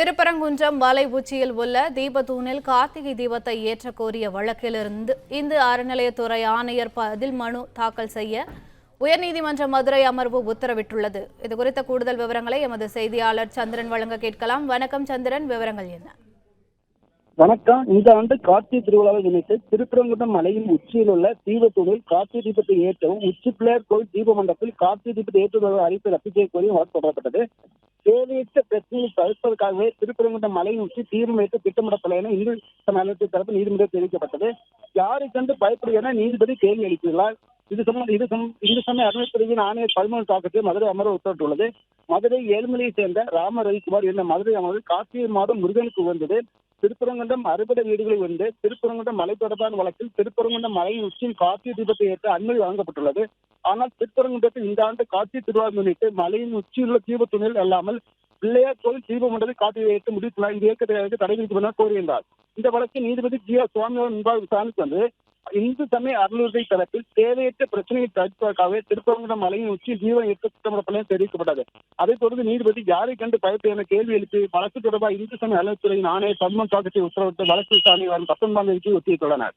திருப்பரங்குன்றம் மலை உச்சியில் உள்ள தீபத்தூணில் கார்த்திகை தீபத்தை ஏற்ற கோரிய வழக்கிலிருந்து இந்து அறநிலையத்துறை ஆணையர் பதில் மனு தாக்கல் செய்ய உயர்நீதிமன்ற மதுரை அமர்வு உத்தரவிட்டுள்ளது. இது குறித்த கூடுதல் விவரங்களை எமது செய்தியாளர் சந்திரன் வழங்க கேட்கலாம். வணக்கம் சந்திரன். விவரங்கள் என்ன? வணக்கம். இந்த ஆண்டு கார்த்திகை திருவிழாவை இணைத்து திருப்பரங்குன்றம் மலையின் உச்சியில் உள்ள தீபத்தூரில் கார்த்திகை தீபத்தை ஏற்றவும் உச்சி பிள்ளையார் கோவில் தீப மண்டபத்தில் கார்த்திகை தீபத்தை ஏற்றுவதாக அறிவிப்பு ரத்து செய்ய கோரி வழக்கு தொடரப்பட்டது. தேவையற்ற பிரச்சனையை தவிர்ப்பதற்காகவே திருப்பரங்குன்றம் மலையின் உச்சி தீர்மையிட்டு ஏற்ற திட்டமிடப்படலை என இந்து சமயத்தின் தரப்பு நீதிமன்றம் தெரிவிக்கப்பட்டது. யாரை கண்டு பயப்படு என நீதிபதி கேள்வி அளித்துள்ளார் இது சம்பந்த இது சம் இந்து சமய அறநிலைத்துறையின் ஆணையர் பதிமூணு தாக்கத்தில் மதுரை அமர்வு உத்தரவிட்டுள்ளது. மதுரை ஏழ்மலையை சேர்ந்த ராம ரவிக்குமார் என்ற மதுரை அமர்வு கார்த்திகை மாதம் முருகனுக்கு உயர்ந்தது திருப்பரங்குன்றம் அறுபடை வீடுகளில் வந்து திருப்பரங்குன்றம் மலை தொடர்பான வழக்கில் திருப்பரங்குன்றம் மலையின் உச்சியில் கார்த்திகை தீபத்தை ஏற்ற அனுமதி வழங்கப்பட்டுள்ளது. ஆனால் திருப்பரங்குன்றத்தில் இந்த ஆண்டு கார்த்திகை திருவிழா முன்னிட்டு மலையின் உச்சியுள்ள உள்ள அல்லாமல் பிள்ளையார் கோவில் தீப மண்டபத்தில் கார்த்திகை ஏற்ற முடித்துள்ளார் இது ஏற்கனவே தடை விதிக்கும் என கோரியிருந்தார். இந்த வழக்கில் நீதிபதி ஜி ஆர் சுவாமியோட முன்பாக விசாரணைக்கு வந்து இந்து சமய அறநிலை தரப்பில் தேவையற்ற பிரச்சனையை தடுப்பதற்காகவே திருப்பரங்குன்றம் மலையின் உச்சி ஜீவன் இயக்க திட்டமிடப்பட தெரிவிக்கப்பட்டது. அதைத் தொடர்ந்து நீதிபதி யாரை கண்டு பயப்படு என கேள்வி எழுப்பி வழக்கு தொடர்பாக இந்து சமய அறநிலைத்துறையின் ஆணையர் பத்மன் தாக்கத்தை உத்தரவிட்டு வழக்கு விசாரணை வரும் பத்தொன்பதாம் தேதிக்கு ஒத்திவைத்துள்ளனர்.